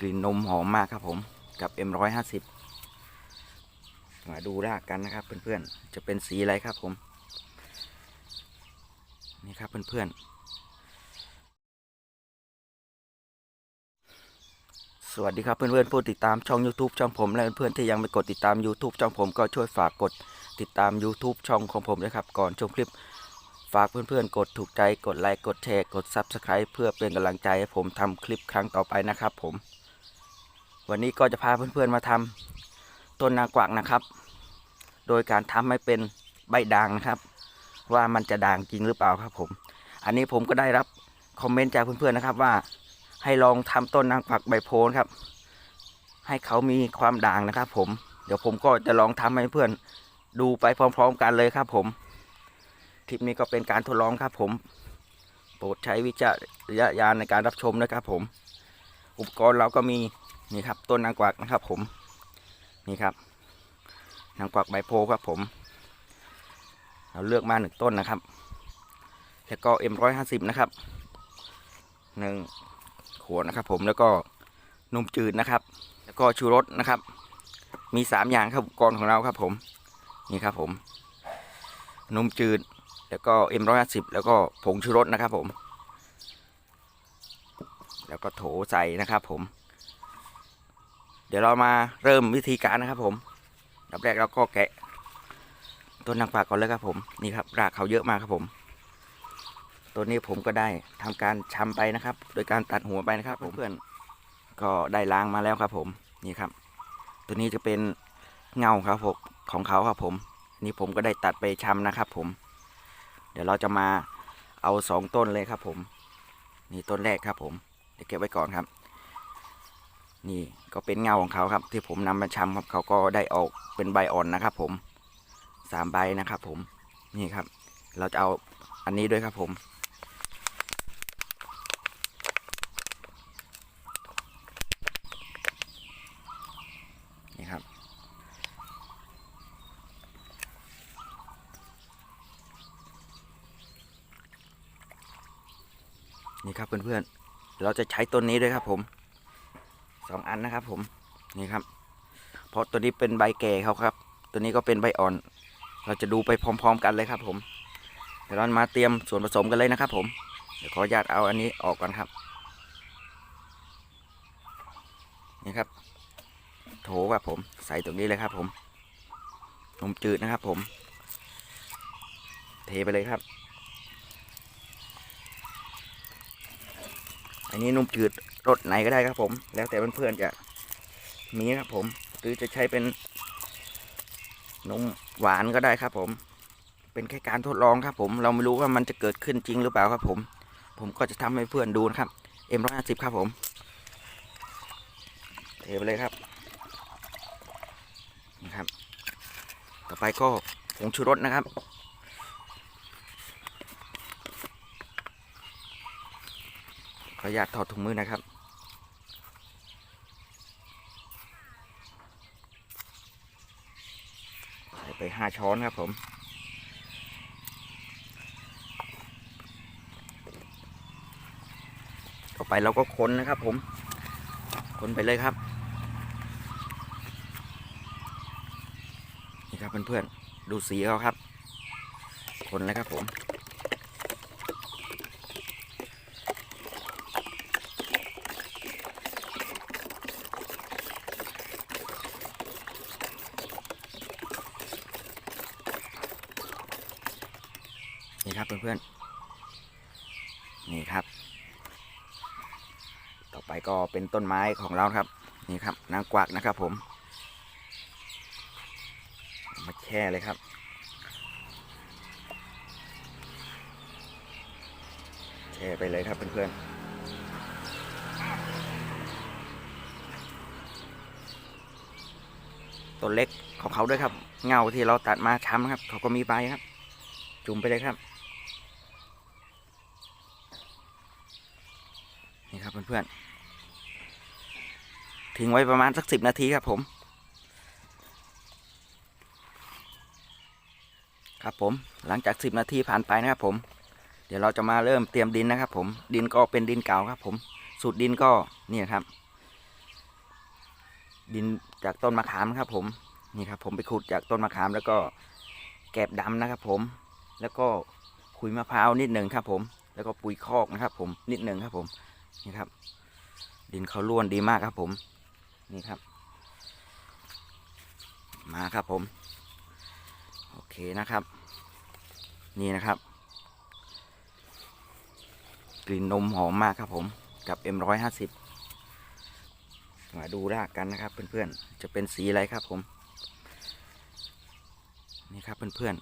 กลิ่นนมหอมมากครับผมกับ M150 มาดูรากกันนะครับ เพื่อนๆ จะเป็นสีอะไรครับผม นี่ครับเพื่อนๆ สวัสดีครับเพื่อนๆผู้ติดตามช่อง YouTube ช่องผมและเพื่อนๆที่ยังไม่กดติดตาม YouTube ช่องผมก็ช่วยฝากกดติดตาม YouTube ช่องของผมด้วยครับ ก่อนชมคลิปฝากเพื่อนๆ กดถูกใจ กดไลค์ กดแชร์ กด Subscribe เพื่อเป็นกำลังใจให้ผมทำคลิปครั้งต่อไปนะครับผม วันนี้ก็จะพาเพื่อนๆมาทำต้นนางกวักนะครับ โดยการทำให้เป็นใบด่างนะครับ ว่ามันจะด่างจริงหรือเปล่าครับผม อันนี้ผมก็ได้รับคอมเมนต์จากเพื่อนๆนะครับว่าให้ลองทำต้นนางกวักใบโพนครับ ให้เขามีความด่างนะครับ ผม เดี๋ยวผมก็จะลองทำให้เพื่อนดูไปพร้อม ๆ กันเลยครับผม คลิปนี้ก็เป็นการทดลองครับผม โปรดใช้วิจารณญาณในการรับชมนะครับผม อุปกรณ์เราก็มี นี่ครับต้นนางกวักนะครับ ผม นี่ครับ นางกวักใบโพครับผม เราเลือกมาหนึ่งต้นนะครับ แล้วก็ M150 นะครับหนึ่งขวดนะครับ ผมแล้วก็นมจืดนะครับ แล้วก็ชูรสนะครับ มีสามอย่างครับอุปกรณ์ของเราครับ ผม นี่ครับ ผมนมจืด แล้วก็ M150 แล้วก็ผงชูรสนะครับ ผม แล้วก็โถใส่นะครับ ผม เดี๋ยวเรามาเริ่มวิธีการนะครับ ผมดับแรกเราก็แกะต้นนางกวักก่อนเลยครับ ผมนี่ครับรากเขาเยอะมากครับผมตัวนี้ผมก็ได้ทำการชำไปนะครับ โดยการตัดหัวไปนะครับผมเพื่อนก็ได้ล้างมาแล้วครับ ผมนี่ครับ ตัวนี้จะเป็นเงาครับผมของเขาครับผม นี่ผมก็ได้ตัดไปชำนะครับ ผม เดี๋ยวเราจะมาเอาสองต้นเลยครับ ผม นี่ต้นแรกครับ ผมเดี๋ยวเก็บไว้ก่อนครับ นี่ก็เป็นเงาของเขาครับ ที่ผมนำมาชำครับเขาก็ได้ออกเป็นใบอ่อนนะครับ ผมสามใบนะครับ ผมนี่ครับ เราจะเอาอันนี้ด้วยครับผม นี่ครับ นี่ครับเพื่อนๆเราจะใช้ต้นนี้ด้วยครับผม สองอันนะครับ ผมนี่ครับ เพราะตัวนี้เป็นใบแก่เขาครับ ตัวนี้ก็เป็นใบอ่อน เราจะดูไปพร้อม ๆ กันเลยครับ ผมเดี๋ยวเรามาเตรียมส่วนผสมกันเลยนะครับ ผมเดี๋ยวขออนุญาตเอาอันนี้ออกก่อนครับนี่ครับ โถครับผมใส่ตรงนี้เลยครับ ผมนมจืดนะครับ ผม เทไปเลยครับ อันนี้นมจืดรสไหนก็ได้ครับผม แล้วแต่เพื่อนๆจะมีครับผม หรือจะใช้เป็นนมหวานก็ได้ครับผม เป็นแค่การทดลองครับผม เราไม่รู้ว่ามันจะเกิดขึ้นจริงหรือเปล่าครับผม ผมก็จะทำให้เพื่อนดูนะครับ M150 ครับผมเทไปเลยครับนะครับ ต่อไปก็ผงชูรสนะครับ ขอ อนุญาตถอดถุงมือนะครับ ใส่ไปห้าช้อนครับผมต่อไปเราก็ค้นนะครับผม ค้นไปเลยครับ นี่ครับเพื่อนๆ ดูสีเขาครับ คนเลยครับผม นี่ครับเพื่อนๆนี่ครับ ต่อไปก็เป็นต้นไม้ของเราครับ นี่ครับนางกวักนะครับ ผม มาแช่เลยครับแช่ไปเลยครับเพื่อนๆต้นเล็กของเขาด้วยครับ เงาที่เราตัดมาช้ำครับ เขาก็มีใบครับ จุ่มไปเลยครับ นี่ครับ เพื่อนๆทิ้งไว้ประมาณสักสิบนาทีครับผม ครับผมหลังจากสิบนาทีผ่านไปนะครับผม เดี๋ยวเราจะมาเริ่มเตรียมดินนะครับ ผมดินก็เป็นดินเก่าครับ ผมสูตรดินก็นี่ครับ ดินจากต้นมะขามครับ ผมนี่ครับ ผมไปขุดจากต้นมะขามแล้วก็แกบดำนะครับ ผมแล้วก็ขุยมะพร้าวนิดหนึ่งครับ ผม แล้วก็ปุ๋ยคอกนะครับ ผมนิดหนึ่งครับ ผม นี่ครับ ดินเขาล้วนดีมากครับ ผม นี่ครับ มาครับผม โอเคนะครับ นี่นะครับ กลิ่นนมหอมมากครับผม กับ M150 มาดูรากกันนะครับ เพื่อนๆ จะเป็นสีอะไรครับผม นี่ครับเพื่อน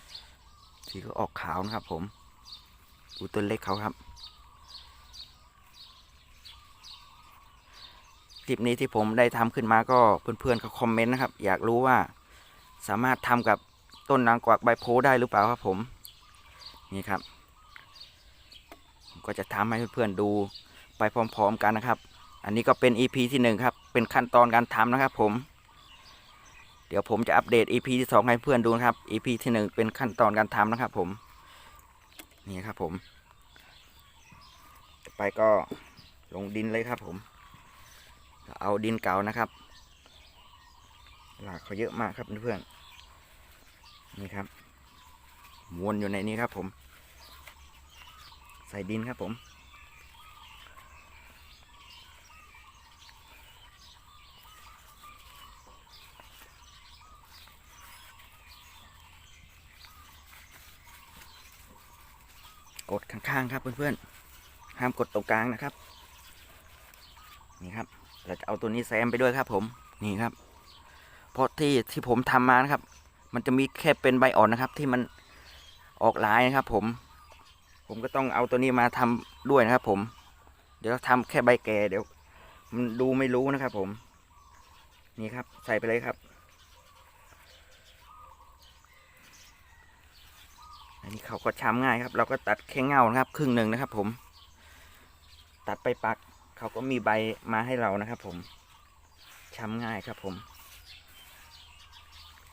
ๆ สีก็ออกขาวนะครับผม ดูต้นเล็กเขาครับ คลิปนี้ที่ผมได้ทำขึ้นมาก็เพื่อนๆเขาคอมเมนต์นะครับ อยากรู้ว่าสามารถทำกับต้นนางกวักใบโพได้หรือเปล่าครับผม นี่ครับก็จะทำให้เพื่อนๆดูไปพร้อม ๆ กันนะครับ อันนี้ก็เป็น EP ที่หนึ่งครับ เป็นขั้นตอนการทำนะครับผม เดี๋ยวผมจะอัปเดต EP ที่สองให้เพื่อนดูนะครับ EP ที่หนึ่งเป็นขั้นตอนการทำนะครับ ผม นี่ครับผม ไปก็ลงดินเลยครับผม เอาดินเก่านะครับ หลากเขาเยอะมากครับเพื่อนนี่ครับวนอยู่ในนี้ครับผม ใส่ดินครับผม กดข้างๆครับเพื่อนๆ ห้ามกดตรงกลางนะครับ นี่ครับ เราจะเอาตัวนี้แซมไปด้วยครับ ผมนี่ครับ เพราะที่ที่ผมทำมานะครับ มันจะมีแค่เป็นใบอ่อนนะครับ ที่มันออกลายนะครับ ผม ผมก็ต้องเอาตัวนี้มาทำด้วยนะครับ ผม เดี๋ยวทำแค่ใบแก่เดี๋ยว มันดูไม่รู้นะครับ ผม นี่ครับ ใส่ไปเลยครับอันนี้เขาก็ช้ำง่ายครับ เราก็ตัดแค่เงานะครับ ครึ่งหนึ่งนะครับ ผม ตัดไปปัก เขาก็มีใบมาให้เรานะครับ ผมช้ำง่ายครับ ผม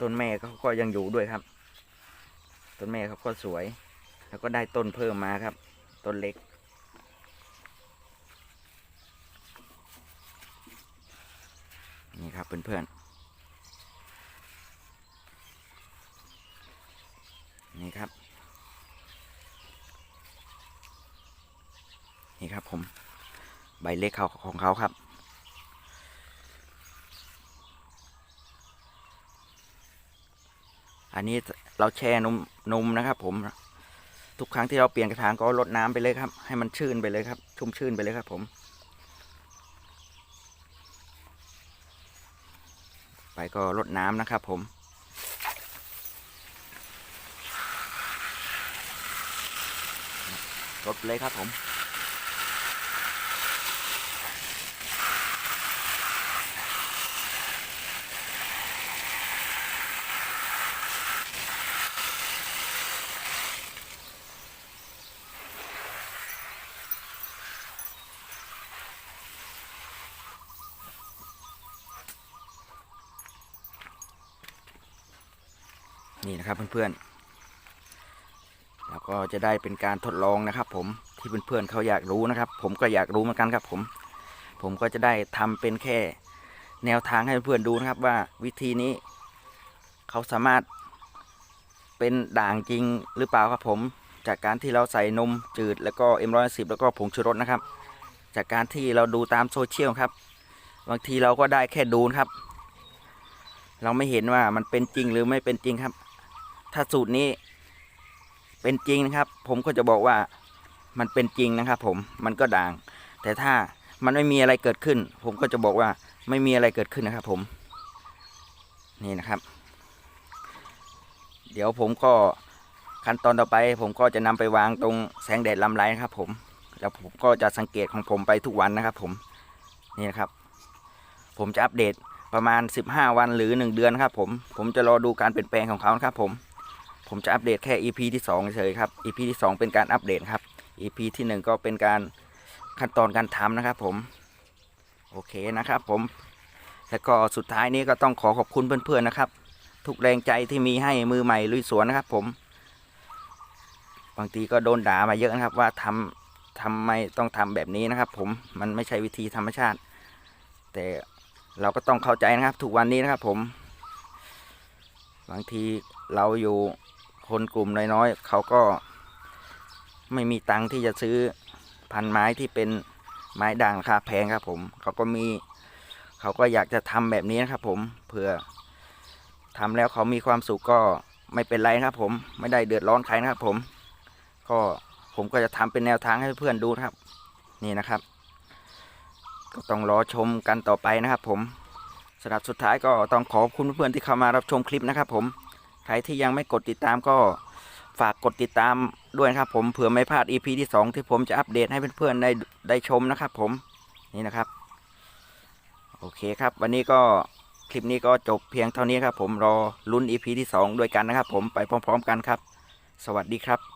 ต้นแม่เขาก็ยังอยู่ด้วยครับ ต้นแม่เขาก็สวย แล้วก็ได้ต้นเพิ่มมาครับ ต้นเล็ก นี่ครับเพื่อนๆ นี่ครับ นี่ครับผม ใบ เล็กเขาของเขาครับ อันนี้เราแช่นมนมนะครับ ผม ทุกครั้งที่เราเปลี่ยนกระถางก็ลดน้ำไปเลยครับ ให้มันชื้นไปเลยครับ ชุ่มชื้นไปเลยครับ ผม ไปก็ลดน้ำนะครับ ผมลดเลยครับผม นี่นะครับเพื่อนๆแล้วก็จะได้เป็นการทดลองนะครับ ผมที่เพื่อนๆเขาอยากรู้นะครับ ผมก็อยากรู้เหมือนกันครับ ผม ผมก็จะได้ทำเป็นแค่แนวทางให้เพื่อนๆดูนะครับ ว่าวิธีนี้เขาสามารถเป็นด่างจริงหรือเปล่าครับผม จากการที่เราใส่นมจืดแล้วก็เอ็มร้อยสิบแล้วก็ผงชูรสนะครับ จากการที่เราดูตามโซเชียลครับบางทีเราก็ได้แค่ดูนะครับ เราไม่เห็นว่ามันเป็นจริงหรือไม่เป็นจริงครับ ถ้าสูตรนี้เป็นจริงนะครับ ผมก็จะบอกว่ามันเป็นจริงนะครับ ผมมันก็ด่าง แต่ถ้ามันไม่มีอะไรเกิดขึ้น ผมก็จะบอกว่าไม่มีอะไรเกิดขึ้นนะครับ ผมนี่นะครับ เดี๋ยวผมก็ขั้นตอนต่อไป ผมก็จะนำไปวางตรงแสงแดดลำไรนะครับ ผมแล้วผมก็จะสังเกตของผมไปทุกวันนะครับ ผมนี่นะครับ ผมจะอัปเดตประมาณ 15 วันหรือ 1 เดือนครับ ผมผมจะรอดูการเปลี่ยนแปลงของเขาครับ ผม ผมจะอัปเดตแค่ EP ที่2เฉยครับ EP ที่ 2 เป็นการอัปเดตครับ EP ที่ 1 ก็เป็นการขั้นตอนการทำนะครับ ผมโอเคนะครับผม แล้วก็สุดท้ายนี้ก็ต้องขอขอบคุณเพื่อนๆนะครับ ทุกแรงใจที่มีให้มือใหม่ลุยสวนนะครับ ผม บางทีก็โดนด่ามาเยอะนะครับ ว่าทำทำไมต้องทำแบบนี้นะครับ ผมมันไม่ใช่วิธีธรรมชาติ แต่เราก็ต้องเข้าใจนะครับ ทุกวันนี้นะครับ ผม บางทีเราอยู่ คนกลุ่มน้อยๆเขาก็ไม่มีตังค์ที่จะซื้อพันไม้ที่เป็นไม้ด่างราคาแพงครับผมเขาก็มีเขาก็อยากจะทำแบบนี้นะครับผมเพื่อทำแล้วเขามีความสุขก็ไม่เป็นไรครับผมไม่ได้เดือดร้อนใครนะครับผมก็ผมก็จะทำเป็นแนวทางให้เพื่อนดูครับ นี่นะครับ ก็ต้องรอชมกันต่อไปนะครับผมสำหรับสุดท้ายก็ต้องขอบคุณเพื่อนๆที่เข้ามารับชมคลิปนะครับผม ใครที่ยังไม่กดติดตามก็ฝากกดติดตามด้วยนะครับ ผมเผื่อไม่พลาด EP ที่สองที่ผมจะอัปเดตให้เพื่อนๆได้ได้ชมนะครับ ผมนี่นะครับ โอเคครับ วันนี้ก็คลิปนี้ก็จบเพียงเท่านี้ครับ ผมรอลุ้น EP ที่ 2 ด้วยกันนะครับ ผมไปพร้อม ๆ กันครับ สวัสดีครับ